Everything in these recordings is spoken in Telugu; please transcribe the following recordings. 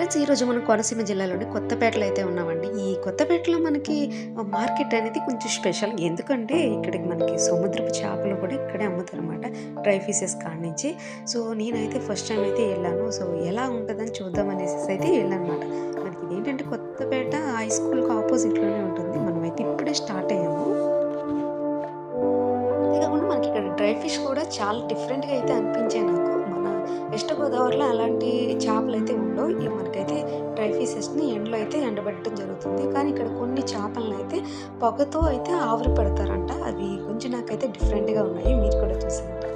ఫ్రెండ్స్ ఈరోజు మనం కోనసీమ జిల్లాలోని కొత్తపేటలో అయితే ఉన్నామండి. ఈ కొత్తపేటలో మనకి మార్కెట్ అనేది కొంచెం స్పెషల్. ఎందుకంటే ఇక్కడికి మనకి సముద్రపు చేపలు కూడా ఇక్కడే అమ్ముతారు అనమాట డ్రై ఫిషెస్ కాడి నుంచి. సో నేనైతే ఫస్ట్ టైం అయితే వెళ్ళాను. సో ఎలా ఉంటుందని చూద్దాం అనేసి అయితే వెళ్ళాను అనమాట మనకి ఏంటంటే కొత్తపేట హై స్కూల్కి ఆపోజిట్లోనే ఉంటుంది. మనమైతే ఇప్పుడే స్టార్ట్ అయ్యాము. అంతేకాకుండా మనకి ఇక్కడ డ్రై ఫిష్ కూడా చాలా డిఫరెంట్గా అయితే అనిపించాయి నాకు. వెస్ట్ గోదావరిలో అలాంటి చేపలు అయితే ఉండవు. ఇవి మనకైతే డ్రై ఫిషెస్ని ఎండలో అయితే ఎండబెట్టడం జరుగుతుంది. కానీ ఇక్కడ కొన్ని చేపలను అయితే పొగతో అయితే ఆవిరి పెడతారంట. అవి కొంచెం నాకైతే డిఫరెంట్గా ఉన్నాయి. మీరు కూడా చూసారంట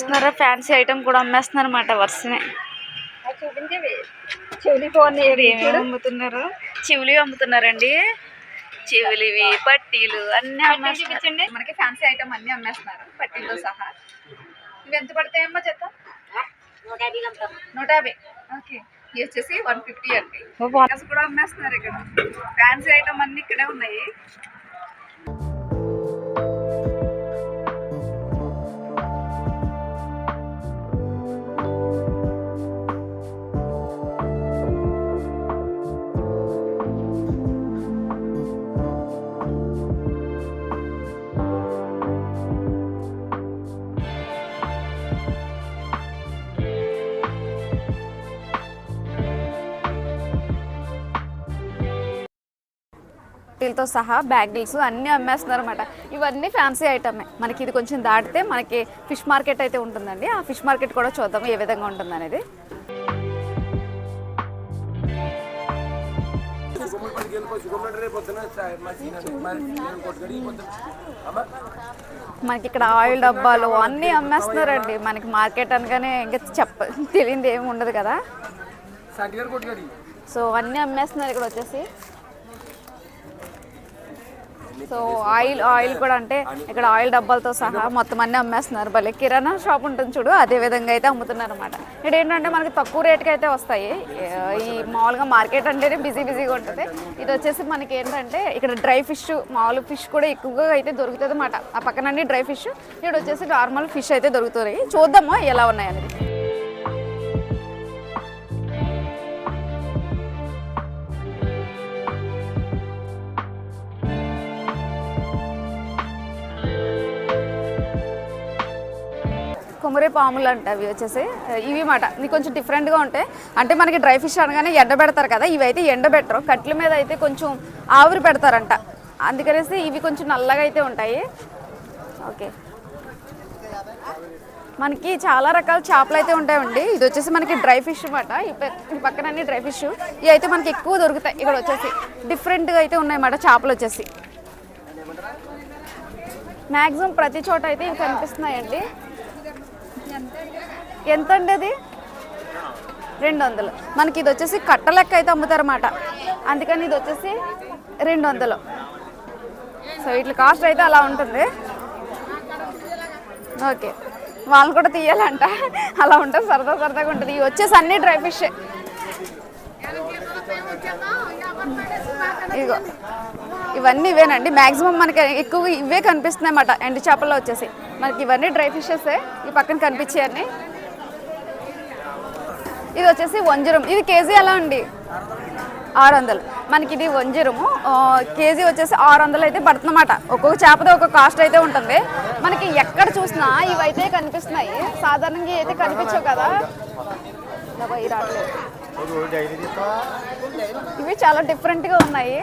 చూస్తున్నారా ఫ్యాన్సీ ఐటమ్ కూడా అమ్మేస్తున్నారు అనమాట వరుసనే ఏమేమి అమ్ముతున్నారు? చెవులు అమ్ముతున్నారండి. చెవులివి పట్టీలు అన్ని చూపించండి. మనకి ఫ్యాన్సీ ఐటమ్ అన్ని అమ్మేస్తున్నారు. పట్టీలతో సహా. ఇవి ఎంత పడతాయమ్మా చెత్త? నూట యాభై. ఓకే. ఇవి వచ్చేసి వన్ ఫిఫ్టీ అండి. కూడా అమ్మేస్తున్నారు ఇక్కడ. ఫ్యాన్సీ ఐటమ్ అన్ని ఇక్కడే ఉన్నాయి. పట్టీలతో సహా బ్యాగిల్స్ అన్నీ అమ్మేస్తున్నారు అనమాట ఇవన్నీ ఫ్యాన్సీ ఐటమే. మనకి ఇది కొంచెం దాటితే మనకి ఫిష్ మార్కెట్ అయితే ఉంటుందండి. ఆ ఫిష్ మార్కెట్ కూడా చూద్దాం ఏ విధంగా ఉంటుంది అనేది మనకి ఇక్కడ ఆయిల్ డబ్బాలు అన్నీ అమ్మేస్తున్నారండి. మనకి మార్కెట్ అనగానే ఇంకా చెప్ప తెలియంది ఏమి ఉండదు కదా. సో అన్నీ అమ్మేస్తున్నారు ఇక్కడ వచ్చేసి. సో ఆయిల్ ఆయిల్ కూడా అంటే ఇక్కడ ఆయిల్ డబ్బాలతో సహా మొత్తం అన్నీ అమ్మేస్తున్నారు. భలే కిరాణా షాప్ ఉంటుంది చూడు అదే విధంగా అయితే అమ్ముతున్నారు అనమాట ఇక్కడ ఏంటంటే మనకి తక్కువ రేట్కి అయితే వస్తాయి. ఈ మామూలుగా మార్కెట్ అంటేనే బిజీ బిజీగా ఉంటుంది. ఇది వచ్చేసి మనకి ఏంటంటే ఇక్కడ డ్రై ఫిష్ మామూలు ఫిష్ కూడా ఎక్కువగా అయితే దొరుకుతుంది అనమాట ఆ పక్కనండి డ్రై ఫిష్ ఇక్కడ వచ్చేసి నార్మల్ ఫిష్ అయితే దొరుకుతున్నాయి చూద్దాము ఎలా ఉన్నాయి అనేది పాములు అంట అవి వచ్చేసి ఇవి మాట. ఇది కొంచెం డిఫరెంట్గా ఉంటాయి అంటే మనకి డ్రై ఫిష్ అనగానే ఎండ పెడతారు కదా ఇవి అయితే ఎండ పెట్టరు. కట్ల మీద అయితే కొంచెం ఆవిరి పెడతారంట. అందుకనేసి ఇవి కొంచెం నల్లగా అయితే ఉంటాయి. ఓకే. మనకి చాలా రకాల చేపలు అయితే ఉంటాయండి. ఇది వచ్చేసి మనకి డ్రై ఫిష్ అనమాట ఈ పక్కన అన్ని డ్రై ఫిష్. ఇవి అయితే మనకి ఎక్కువ దొరుకుతాయి. ఇక్కడ వచ్చేసి డిఫరెంట్గా అయితే ఉన్నాయన్నమాట చేపలు వచ్చేసి. మ్యాక్సిమం ప్రతి చోట అయితే ఇవి కనిపిస్తున్నాయండి. ఎంత అండి అది రెండు వందలు మనకి ఇది వచ్చేసి కట్ట లెక్క అయితే అమ్ముతారన్నమాట. అందుకని ఇది వచ్చేసి రెండు వందలు సో ఇట్లా కాస్ట్ అయితే అలా ఉంటుంది. ఓకే. వాళ్ళు కూడా తీయాలంట. అలా ఉంటుంది సరదా సరదాగా ఉంటుంది. ఇవి వచ్చేసి అన్ని డ్రై ఫిష్. ఇదిగో ఇవన్నీ ఇవేనండి. మ్యాక్సిమం మనకి ఎక్కువ ఇవే కనిపిస్తున్నాయి అన్నమాట ఎండు చేపల్లో వచ్చేసి. మనకి ఇవన్నీ డ్రై ఫిషెస్. ఈ పక్కన కనిపించాయని ఇది వచ్చేసి వంజరం. ఇది కేజీ ఎలా అండి? ఆరు వందలు. మనకి ఇది వంజరము. కేజీ వచ్చేసి ఆరు వందలు అయితే పడుతుందన్నమాట. ఒక్కొక్క చేపతో ఒక్కొక్క కాస్ట్ అయితే ఉంటుంది. మనకి ఎక్కడ చూసినా ఇవైతే కనిపిస్తున్నాయి. సాధారణంగా అయితే కనిపించవు కదా. ఇవి ఇవి చాలా డిఫరెంట్గా ఉన్నాయి.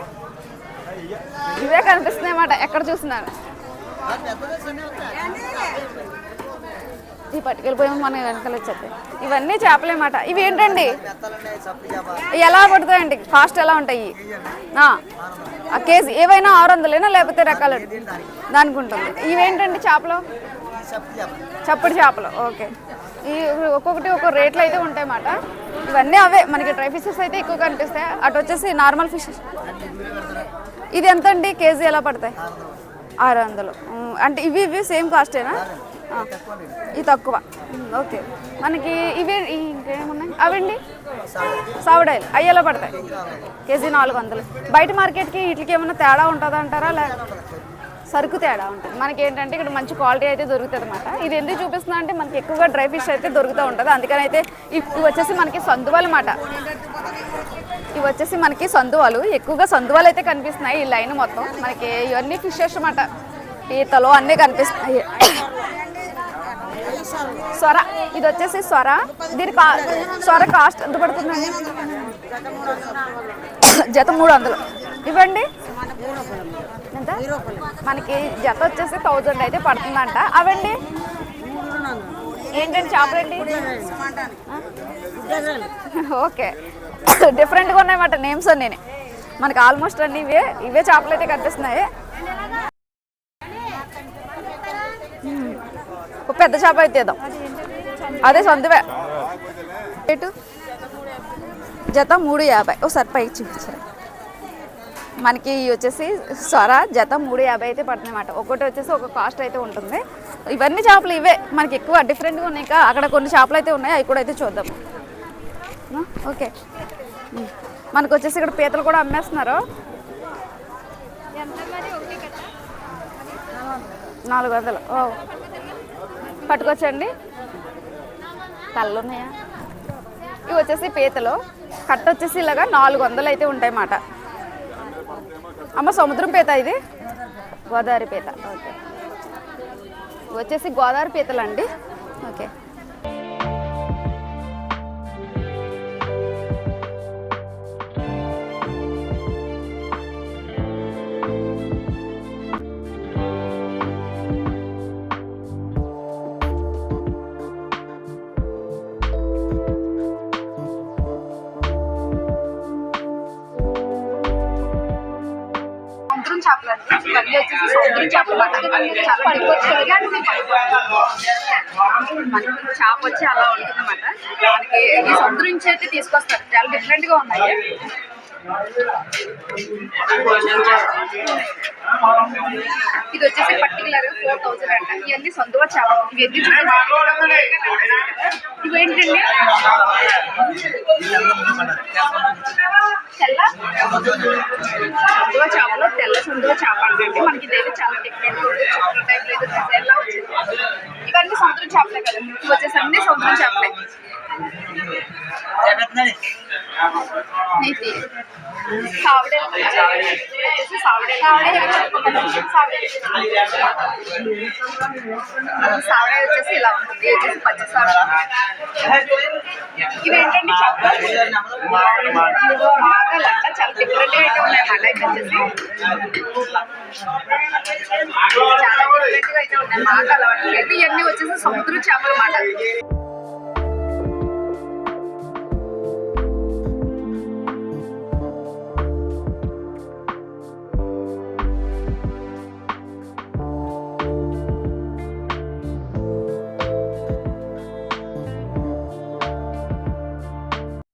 ఇవే కనిపిస్తున్నాయి అన్నమాట. ఎక్కడ చూసినా. ఈ పట్టుకెళ్ళిపోయి మన వెనకాల వచ్చేది. ఇవన్నీ చేపలేమాట. ఇవి ఏంటండి? ఎలా పడుతాయండి కాస్ట్ ఎలా ఉంటాయి? ఆ, కేజీ ఏవైనా ఆరు వందలేనా? లేకపోతే రకాలు దానికి ఉంటుంది ఇవేంటండి చేపలు? చప్పుడు చేపలు. ఓకే. ఈ ఒక్కొక్కటి ఒక్కొక్క రేట్లు అయితే ఉంటాయన్నమాట. ఇవన్నీ అవే. మనకి డ్రై ఫిషెస్ అయితే ఎక్కువ కనిపిస్తాయి? అటు వచ్చేసి నార్మల్ ఫిషెస్ ఇది ఎంత అండి కేజీ ఎలా పడతాయి? ఆరు వందలు. అంటే ఇవి ఇవి సేమ్ కాస్టేనా? ఇది తక్కువ. ఓకే. మనకి ఇవి ఇంకేమున్నాయి? అవండి? సావిడాయిలు అవి ఎలా పడతాయి. కేజీ నాలుగు వందలు. బయట మార్కెట్కి వీటికి ఏమైనా తేడా ఉంటుందా అంటారా? లే సరుకు తేడా ఉంటుంది. మనకి ఏంటంటే ఇక్కడ మంచి క్వాలిటీ అయితే దొరుకుతుంది అనమాట ఇది ఎందుకు చూపిస్తున్నా అంటే మనకి ఎక్కువగా డ్రై ఫిష్ అయితే దొరుకుతూ ఉంటుంది. అందుకని అయితే ఇవి వచ్చేసి మనకి సందువాలు అనమాట ఇవి వచ్చేసి మనకి సందువాలు. ఎక్కువగా సందువాలు అయితే కనిపిస్తున్నాయి ఈ లైన్ మొత్తం. మనకి ఇవన్నీ ఫిషెస్ అన్నమాట. పీతలు అన్నీ కనిపిస్తున్నాయి. స్వర ఇది వచ్చేసి స్వర. దీని కా స్వర కాస్ట్ ఎంత పడుతుందండి? జత మూడు వందలు. ఇవ్వండి. ఎంత? మనకి జత వచ్చేసి థౌజండ్ అయితే పడుతుందంట. అవండి. ఏంటండి చేపలండి ఓకే. డిఫరెంట్గా ఉన్నాయన్నమాట నేమ్స్ అన్నీ. మనకి ఆల్మోస్ట్ అన్ని ఇవే ఇవే చేపలు అయితే కనిపిస్తున్నాయి. పెద్ద చేప అయితే ఇద్దాం. అదే సొంతవే రేటు? జత మూడు యాభై. ఒకసారి పైకి చూపించారు. మనకి వచ్చేసి సొర జత మూడు యాభై అయితే పడుతుంది అనమాట ఒకటి వచ్చేసి ఒక కాస్ట్ అయితే ఉంటుంది. ఇవన్నీ చేపలు ఇవే. మనకి ఎక్కువ డిఫరెంట్గా ఉన్నాయి ఇంకా అక్కడ కొన్ని చేపలు అయితే ఉన్నాయి అవి కూడా అయితే చూద్దాం. ఓకే. మనకు వచ్చేసి ఇక్కడ పీతలు కూడా అమ్మేస్తున్నారు. నాలుగు వందలు. ఓ. పట్టుకొచ్చండి. కళ్ళు ఉన్నాయా ఇవి వచ్చేసి పీతలు. కట్ట వచ్చేసి ఇలాగా నాలుగు వందలు అయితే ఉంటాయి అన్నమాట అమ్మ సముద్రం పీత ఇది? గోదావరి పీత. ఓకే. వచ్చేసి గోదావరి పీతలు అండి ఓకే. చేపలు అండి ఇవన్నీ వచ్చేసి సముద్రం చేపలు అన్నమాట. చాలా పడిపోతుంది మనకి చేప వచ్చి అలా ఉంటుందన్నమాట. మనకి ఈ సముద్రం నుంచి అయితే తీసుకొస్తారు. చాలా డిఫరెంట్గా ఉన్నాయి. ఇది వచ్చేసి పర్టికులర్ ఫోర్ థౌసండ్ అంట. ఇవన్నీ సొంతగా చేపలు ఇవన్నీ ఇవేంటండి తెల్ల? సొంతగా చేపలు తెల్ల సొంతగా చేప అంటే మనకి ఇదైతే చాలా డిఫరెంట్ చుక్కల టైప్ ఎలా వచ్చింది? ఇవన్నీ సముద్రం చేపలే కదా ఇవి వచ్చేసి అన్ని సముద్రం చేపలే. నీతి సావిడే వచ్చేసి సావిడే సావిడే సావిడే వచ్చేసి ఇలా ఉంటుంది. ఇది వచ్చేసి పచ్చి సావిడ. ఇవేంటండి బాగా మాగలంట చాలా డిఫరెంట్గా అయితే ఉన్నాయి. అన్నమాట ఇది వచ్చేసి చాలా డిఫరెంట్గా అయితే ఉన్నాయి. మాకు అలవాటు ఇవన్నీ వచ్చేసి సముద్ర చేపలు మాట.